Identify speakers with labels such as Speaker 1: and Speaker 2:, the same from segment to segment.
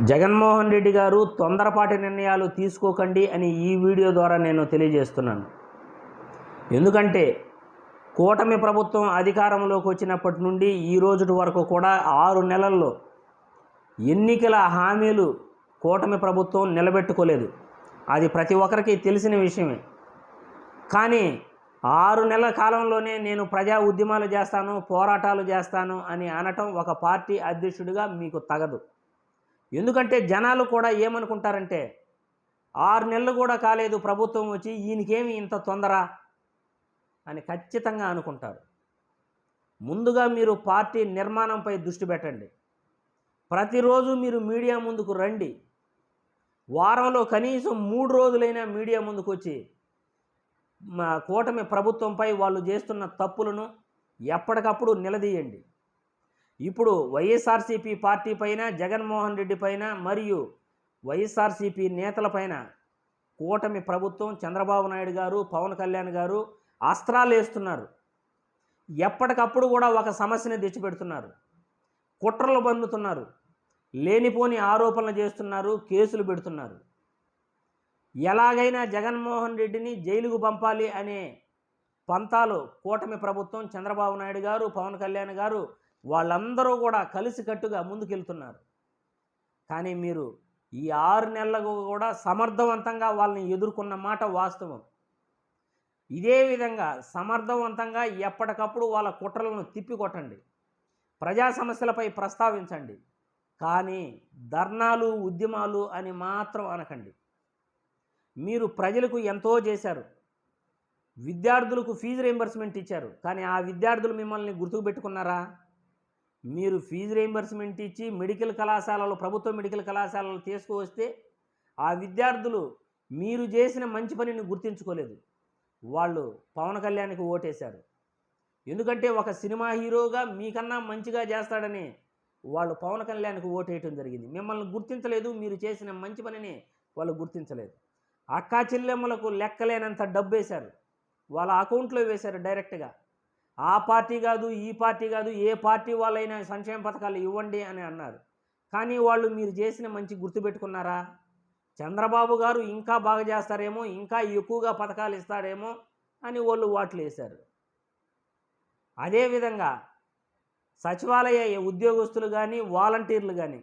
Speaker 1: జగన్మోహన్ రెడ్డి గారు తొందరపాటి నిర్ణయాలు తీసుకోకండి అని ఈ వీడియో ద్వారా నేను తెలియజేస్తున్నాను. ఎందుకంటే కూటమి ప్రభుత్వం అధికారంలోకి వచ్చినప్పటి నుండి ఈ రోజు వరకు కూడా ఆరు నెలల్లో ఎన్నికల హామీలు కూటమి ప్రభుత్వం నిలబెట్టుకోలేదు. అది ప్రతి ఒక్కరికి తెలిసిన విషయమే. కానీ ఆరు నెలల కాలంలోనే నేను ప్రజా ఉద్యమాలు చేస్తాను పోరాటాలు చేస్తాను అని అనటం ఒక పార్టీ అధ్యక్షుడిగా మీకు తగదు. ఎందుకంటే జనాలు కూడా ఏమనుకుంటారంటే ఆరు నెలలు కూడా కాలేదు ప్రభుత్వం వచ్చి ఈయనకేమి ఇంత తొందర? అని ఖచ్చితంగా అనుకుంటారు. ముందుగా మీరు పార్టీ నిర్మాణంపై దృష్టి పెట్టండి. ప్రతిరోజు మీరు మీడియా ముందుకు రండి. వారంలో కనీసం మూడు రోజులైనా మీడియా ముందుకు వచ్చి మా కూటమి ప్రభుత్వంపై వాళ్ళు చేస్తున్న తప్పులను ఎప్పటికప్పుడు నిలదీయండి. ఇప్పుడు వైఎస్ఆర్సీపీ పార్టీ పైన జగన్మోహన్ రెడ్డి పైన మరియు వైఎస్ఆర్సీపీ నేతలపైన కూటమి ప్రభుత్వం చంద్రబాబు నాయుడు గారు పవన్ కళ్యాణ్ గారు అస్త్రాలు వేస్తున్నారు. ఎప్పటికప్పుడు కూడా ఒక సమస్యని తెచ్చిపెడుతున్నారు. కుట్రలు బన్నుతున్నారు లేనిపోని ఆరోపణలు చేస్తున్నారు. కేసులు పెడుతున్నారు. ఎలాగైనా జగన్మోహన్ రెడ్డిని జైలుకు పంపాలి అనే పంతాలు కూటమి ప్రభుత్వం చంద్రబాబు నాయుడు గారు పవన్ కళ్యాణ్ గారు వాళ్ళందరూ కూడా కలిసికట్టుగా ముందుకెళ్తున్నారు. కానీ మీరు ఈ ఆరు నెలలకు కూడా సమర్థవంతంగా వాళ్ళని ఎదుర్కొన్న మాట వాస్తవం. ఇదే విధంగా సమర్థవంతంగా ఎప్పటికప్పుడు వాళ్ళ కుట్రలను తిప్పికొట్టండి. ప్రజా సమస్యలపై ప్రస్తావించండి. కానీ ధర్నాలు ఉద్యమాలు అని మాత్రం అనకండి. మీరు ప్రజలకు ఎంతో చేశారు. విద్యార్థులకు ఫీజు రీంబర్స్మెంట్ ఇచ్చారు. కానీ ఆ విద్యార్థులు మిమ్మల్ని గుర్తుకు పెట్టుకున్నారా? మీరు ఫీజు రీయింబర్స్మెంట్ ఇచ్చి మెడికల్ కళాశాలలో ప్రభుత్వ మెడికల్ కళాశాలలు తీసుకువస్తే ఆ విద్యార్థులు మీరు చేసిన మంచి పనిని గుర్తించుకోలేదు. వాళ్ళు పవన్ కళ్యాణ్కి ఓటేశారు. ఎందుకంటే ఒక సినిమా హీరోగా మీకన్నా మంచిగా చేస్తాడని వాళ్ళు పవన్ కళ్యాణ్కి ఓటేయటం జరిగింది. మిమ్మల్ని గుర్తించలేదు మీరు చేసిన మంచి పనిని వాళ్ళు గుర్తించలేదు. అక్కా చెల్లెమ్మలకు లెక్కలేనంత డబ్బు వేశారు వాళ్ళ అకౌంట్లో వేశారు డైరెక్ట్గా. ఆ పార్టీ కాదు ఈ పార్టీ కాదు ఏ పార్టీ వాళ్ళైనా సంక్షేమ పథకాలు ఇవ్వండి అని అన్నారు. కానీ వాళ్ళు మీరు చేసిన మంచి గుర్తుపెట్టుకున్నారా చంద్రబాబు గారు ఇంకా బాగా చేస్తారేమో ఇంకా ఎక్కువగా పథకాలు ఇస్తారేమో అని వాళ్ళు వాట్లు వేశారు. అదేవిధంగా సచివాలయ ఉద్యోగస్తులు కానీ వాలంటీర్లు కానీ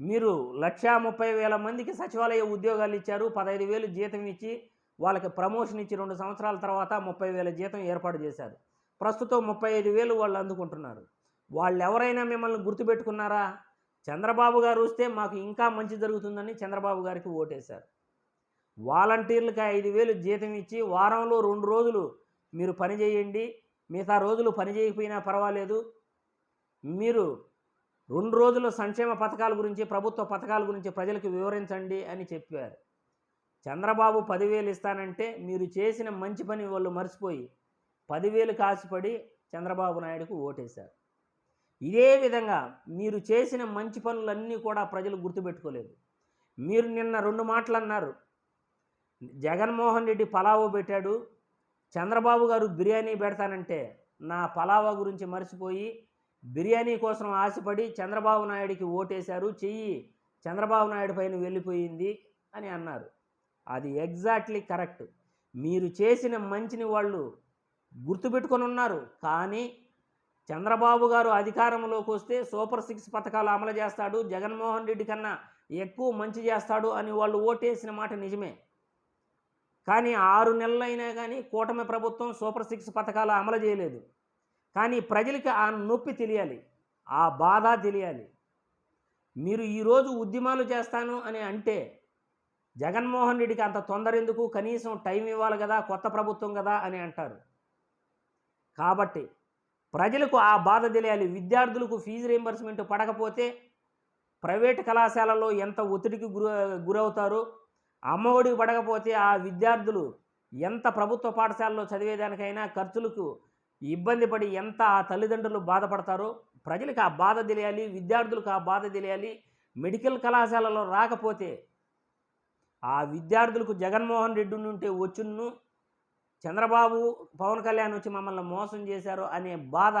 Speaker 1: మీరు లక్షా ముప్పై వేల మందికి సచివాలయ ఉద్యోగాలు ఇచ్చారు పదహైదు వేలు జీతం ఇచ్చి వాళ్ళకి ప్రమోషన్ ఇచ్చి రెండు సంవత్సరాల తర్వాత ముప్పై వేల జీతం ఏర్పాటు చేశారు. ప్రస్తుతం ముప్పై ఐదు వేలు వాళ్ళు అందుకుంటున్నారు. వాళ్ళు ఎవరైనా మిమ్మల్ని గుర్తుపెట్టుకున్నారా? చంద్రబాబు గారు వస్తే మాకు ఇంకా మంచి జరుగుతుందని చంద్రబాబు గారికి ఓటేశారు. వాలంటీర్లకు ఐదు వేలు జీతం ఇచ్చి వారంలో రెండు రోజులు మీరు పని చేయండి మిగతా రోజులు పని చేయకపోయినా పర్వాలేదు. మీరు రెండు రోజులు సంక్షేమ పథకాల గురించి ప్రభుత్వ పథకాల గురించి ప్రజలకు వివరించండి అని చెప్పారు. చంద్రబాబు పదివేలు ఇస్తానంటే మీరు చేసిన మంచి పని వాళ్ళు మర్చిపోయి పదివేలు కాసిపడి చంద్రబాబు నాయుడుకు ఓటేశారు. ఇదే విధంగా మీరు చేసిన మంచి పనులన్నీ కూడా ప్రజలు గుర్తుపెట్టుకోలేదు. మీరు నిన్న రెండు మాటలు అన్నారు జగన్మోహన్ రెడ్డి పలావు పెట్టాడు చంద్రబాబు గారు బిర్యానీ పెడతానంటే నా పలావా గురించి మర్చిపోయి బిర్యానీ కోసం ఆశపడి చంద్రబాబు నాయుడికి ఓటేశారు చెయ్యి చంద్రబాబు నాయుడు పైన వెళ్ళిపోయింది అని అన్నారు. అది ఎగ్జాక్ట్లీ కరెక్ట్. మీరు చేసిన మంచిని వాళ్ళు గుర్తుపెట్టుకొని ఉన్నారు. కానీ చంద్రబాబు గారు అధికారంలోకి వస్తే సూపర్ సిక్స్ పథకాలు అమలు చేస్తాడు. జగన్మోహన్ రెడ్డి కన్నా ఎక్కువ మంచి చేస్తాడు అని వాళ్ళు ఓటేసిన మాట నిజమే. కానీ ఆరు నెలలైనా కానీ కూటమి ప్రభుత్వం సూపర్ సిక్స్ పథకాలు అమలు చేయలేదు. కానీ ప్రజలకి ఆ నొప్పి తెలియాలి. ఆ బాధ తెలియాలి. మీరు ఈరోజు ఉద్యమాలు చేస్తాను అని అంటే జగన్మోహన్ రెడ్డికి అంత తొందర ఎందుకు? కనీసం టైం ఇవ్వాలి కదా కొత్త ప్రభుత్వం కదా అని అంటారు. కాబట్టి ప్రజలకు ఆ బాధ తెలియాలి. విద్యార్థులకు ఫీజు రీంబర్స్మెంట్ పడకపోతే ప్రైవేట్ కళాశాలలో ఎంత ఒత్తిడికి గురి గురవుతారు? అమ్మఒడికి పడకపోతే ఆ విద్యార్థులు ఎంత ప్రభుత్వ పాఠశాలలో చదివేదానికైనా ఖర్చులకు ఇబ్బంది పడి ఎంత ఆ తల్లిదండ్రులు బాధపడతారో ప్రజలకు ఆ బాధ తెలియాలి. విద్యార్థులకు ఆ బాధ తెలియాలి. మెడికల్ కళాశాలలో రాకపోతే ఆ విద్యార్థులకు జగన్మోహన్ రెడ్డి నుంటే వచ్చును. చంద్రబాబు పవన్ కళ్యాణ్ వచ్చి మమ్మల్ని మోసం చేశారు అనే బాధ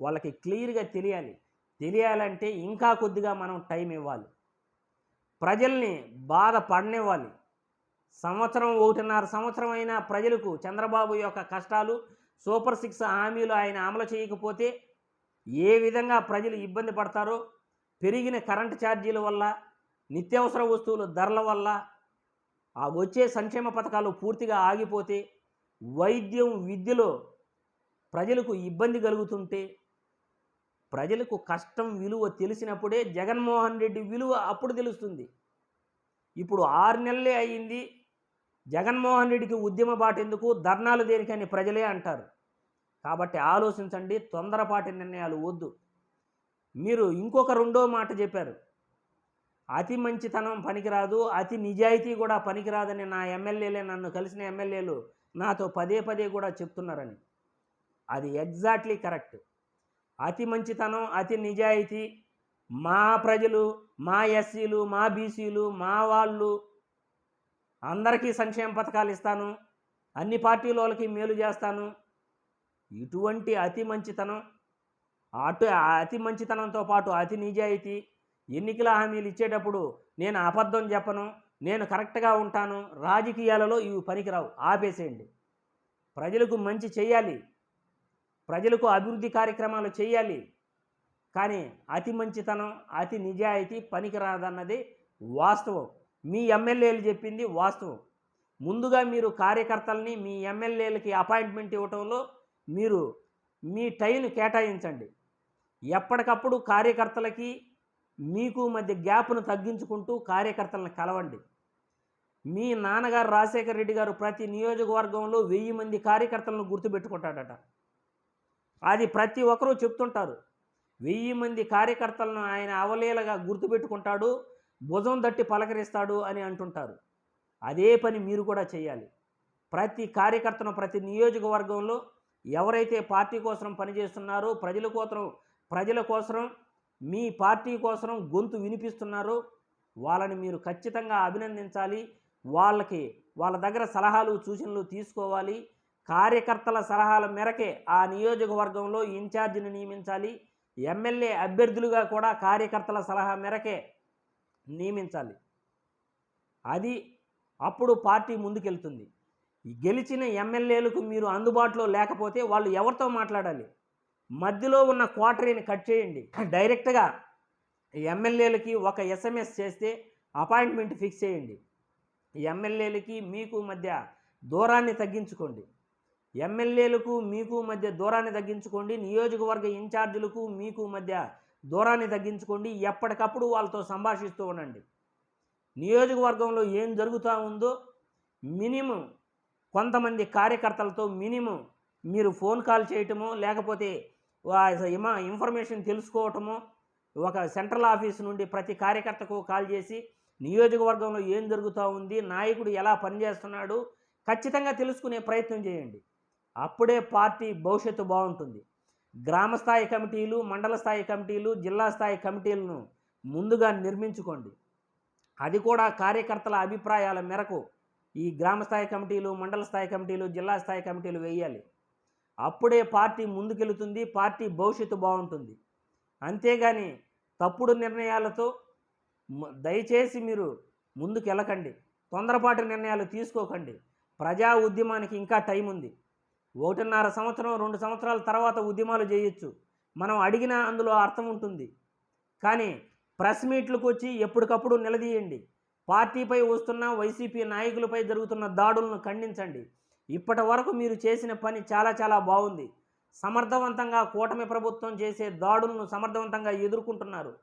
Speaker 1: వాళ్ళకి క్లియర్గా తెలియాలి. తెలియాలంటే ఇంకా కొద్దిగా మనం టైం ఇవ్వాలి. ప్రజల్ని బాధ పడనివ్వాలి. సంవత్సరం ఒకటిన్నర సంవత్సరం అయినా ప్రజలకు చంద్రబాబు యొక్క కష్టాలు సూపర్ సిక్స్ హామీలు ఆయన అమలు చేయకపోతే ఏ విధంగా ప్రజలు ఇబ్బంది పడతారో పెరిగిన కరెంటు ఛార్జీల వల్ల నిత్యావసర వస్తువుల ధరల వల్ల ఆ వచ్చే సంక్షేమ పథకాలు పూర్తిగా ఆగిపోతే వైద్యం విద్యలో ప్రజలకు ఇబ్బంది కలుగుతుంటే ప్రజలకు కష్టం విలువ తెలిసినప్పుడే జగన్మోహన్ రెడ్డి విలువ అప్పుడు తెలుస్తుంది. ఇప్పుడు ఆరు నెలలే అయ్యింది జగన్మోహన్ రెడ్డికి ఉద్యమ బాట ఎందుకు? ధర్నాలు దేనికని ప్రజలే అంటారు. కాబట్టి ఆలోచించండి తొందరపాటి నిర్ణయాలు వద్దు. మీరు ఇంకొక రెండో మాట చెప్పారు. అతి మంచితనం పనికిరాదు అతి నిజాయితీ కూడా పనికిరాదని నా ఎమ్మెల్యేలే నన్ను కలిసిన ఎమ్మెల్యేలు నాతో పదే పదే కూడా చెప్తున్నారని. అది ఎగ్జాక్ట్లీ కరెక్ట్. అతి మంచితనం అతి నిజాయితీ మా ప్రజలు మా ఎస్సీలు మా బీసీలు మా వాళ్ళు అందరికీ సంక్షేమ పథకాలు ఇస్తాను అన్ని పార్టీల వాళ్ళకి మేలు చేస్తాను. ఇటువంటి అతి మంచితనం అటు అతి మంచితనంతో పాటు అతి నిజాయితీ ఎన్నికల హామీలు ఇచ్చేటప్పుడు నేను అబద్ధం చెప్పను. నేను కరెక్ట్గా ఉంటాను రాజకీయాలలో ఇవి పనికిరావు ఆపేసేయండి. ప్రజలకు మంచి చేయాలి. ప్రజలకు అభివృద్ధి కార్యక్రమాలు చేయాలి. కానీ అతి మంచితనం అతి నిజాయితీ పనికిరాదన్నది వాస్తవం. మీ ఎమ్మెల్యేలు చెప్పింది వాస్తవం. ముందుగా మీరు కార్యకర్తల్ని మీ ఎమ్మెల్యేలకి అపాయింట్మెంట్ ఇవ్వటంలో మీరు మీ టైం కేటాయించండి. ఎప్పటికప్పుడు కార్యకర్తలకి మీకు మధ్య గ్యాప్ను తగ్గించుకుంటూ కార్యకర్తలను కలవండి. మీ నాన్నగారు రాజశేఖర రెడ్డి గారు ప్రతి నియోజకవర్గంలో వెయ్యి మంది కార్యకర్తలను గుర్తుపెట్టుకుంటాడట. అది ప్రతి ఒక్కరూ చెప్తుంటారు. వెయ్యి మంది కార్యకర్తలను ఆయన అవలీలగా గుర్తుపెట్టుకుంటాడు భుజం దట్టి పలకరిస్తాడు అని అంటుంటారు. అదే పని మీరు కూడా చేయాలి. ప్రతి కార్యకర్తను ప్రతి నియోజకవర్గంలో ఎవరైతే పార్టీ కోసం పనిచేస్తున్నారో ప్రజల కోసం ప్రజల కోసం మీ పార్టీ కోసం గొంతు వినిపిస్తున్నారో వాళ్ళని మీరు ఖచ్చితంగా అభినందించాలి. వాళ్ళకి వాళ్ళ దగ్గర సలహాలు సూచనలు తీసుకోవాలి. కార్యకర్తల సలహాల మేరకే ఆ నియోజకవర్గంలో ఇన్ఛార్జిని నియమించాలి. ఎమ్మెల్యే అభ్యర్థులుగా కూడా కార్యకర్తల సలహా మేరకే నియమించాలి. అది అప్పుడు పార్టీ ముందుకెళ్తుంది. గెలిచిన ఎమ్మెల్యేలకు మీరు అందుబాటులో లేకపోతే వాళ్ళు ఎవరితో మాట్లాడాలి? మధ్యలో ఉన్న క్వార్టరీని కట్ చేయండి. డైరెక్ట్గా ఎమ్మెల్యేలకి ఒక ఎస్ఎంఎస్ చేస్తే అపాయింట్మెంట్ ఫిక్స్ చేయండి. ఎమ్మెల్యేలకి మీకు మధ్య దూరాన్ని తగ్గించుకోండి. ఎమ్మెల్యేలకు మీకు మధ్య దూరాన్ని తగ్గించుకోండి. నియోజకవర్గ ఇన్ఛార్జీలకు మీకు మధ్య దూరాన్ని తగ్గించుకోండి. ఎప్పటికప్పుడు వాళ్ళతో సంభాషిస్తూ ఉండండి. నియోజకవర్గంలో ఏం జరుగుతూ ఉందో మినిమం కొంతమంది కార్యకర్తలతో మినిమం మీరు ఫోన్ కాల్ చేయటమో లేకపోతే ఇన్ఫర్మేషన్ తెలుసుకోవటమో ఒక సెంట్రల్ ఆఫీస్ నుండి ప్రతి కార్యకర్తకు కాల్ చేసి నియోజకవర్గంలో ఏం జరుగుతూ ఉంది నాయకుడు ఎలా పనిచేస్తున్నాడు ఖచ్చితంగా తెలుసుకునే ప్రయత్నం చేయండి. అప్పుడే పార్టీ భవిష్యత్తు బాగుంటుంది. గ్రామ స్థాయి కమిటీలు మండల స్థాయి కమిటీలు జిల్లా స్థాయి కమిటీలను ముందుగా నిర్మించుకోండి. అది కూడా కార్యకర్తల అభిప్రాయాల మేరకు ఈ గ్రామ స్థాయి కమిటీలు మండల స్థాయి కమిటీలు జిల్లా స్థాయి కమిటీలు వేయాలి. అప్పుడే పార్టీ ముందుకెళ్తుంది పార్టీ భవిష్యత్తు బాగుంటుంది. అంతేగాని తప్పుడు నిర్ణయాలతో దయచేసి మీరు ముందుకు వెళ్ళకండి తొందరపాటు నిర్ణయాలు తీసుకోకండి. ప్రజా ఉద్యమానికి ఇంకా టైం ఉంది. ఒకటిన్నర సంవత్సరం రెండు సంవత్సరాల తర్వాత ఉద్యమాలు చేయొచ్చు. మనం అడిగిన అందులో అర్థం ఉంటుంది. కానీ ప్రెస్ మీట్లకు వచ్చి ఎప్పటికప్పుడు నిలదీయండి. పార్టీపై వస్తున్న వైసీపీ నాయకులపై జరుగుతున్న దాడులను ఖండించండి. ఇప్పటి వరకు మీరు చేసిన పని చాలా చాలా బాగుంది. సమర్థవంతంగా కూటమి ప్రభుత్వం చేసే దాడులను సమర్థవంతంగా ఎదుర్కొంటున్నారు.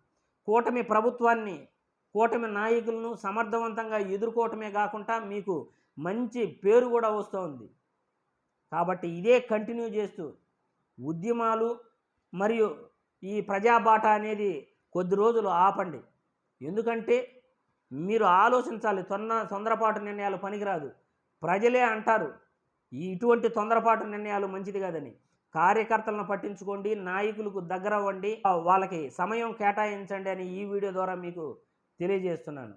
Speaker 1: కూటమి ప్రభుత్వాన్ని కూటమి నాయకులను సమర్థవంతంగా ఎదుర్కోవటమే కాకుండా మీకు మంచి పేరు కూడా వస్తుంది. కాబట్టి ఇదే కంటిన్యూ చేస్తూ ఉద్యమాలు మరియు ఈ ప్రజాబాట అనేది కొద్ది రోజులు ఆపండి. ఎందుకంటే మీరు ఆలోచించాలి తొందర తొందరపాటు నిర్ణయాలు పనికిరాదు. ప్రజలే అంటారు ఈ ఇటువంటి తొందరపాటు నిర్ణయాలు మంచిది కాదని. కార్యకర్తలను పట్టించుకోండి నాయకులకు దగ్గర అవ్వండి వాళ్ళకి సమయం కేటాయించండి అని ఈ వీడియో ద్వారా మీకు తెలియజేస్తున్నాను.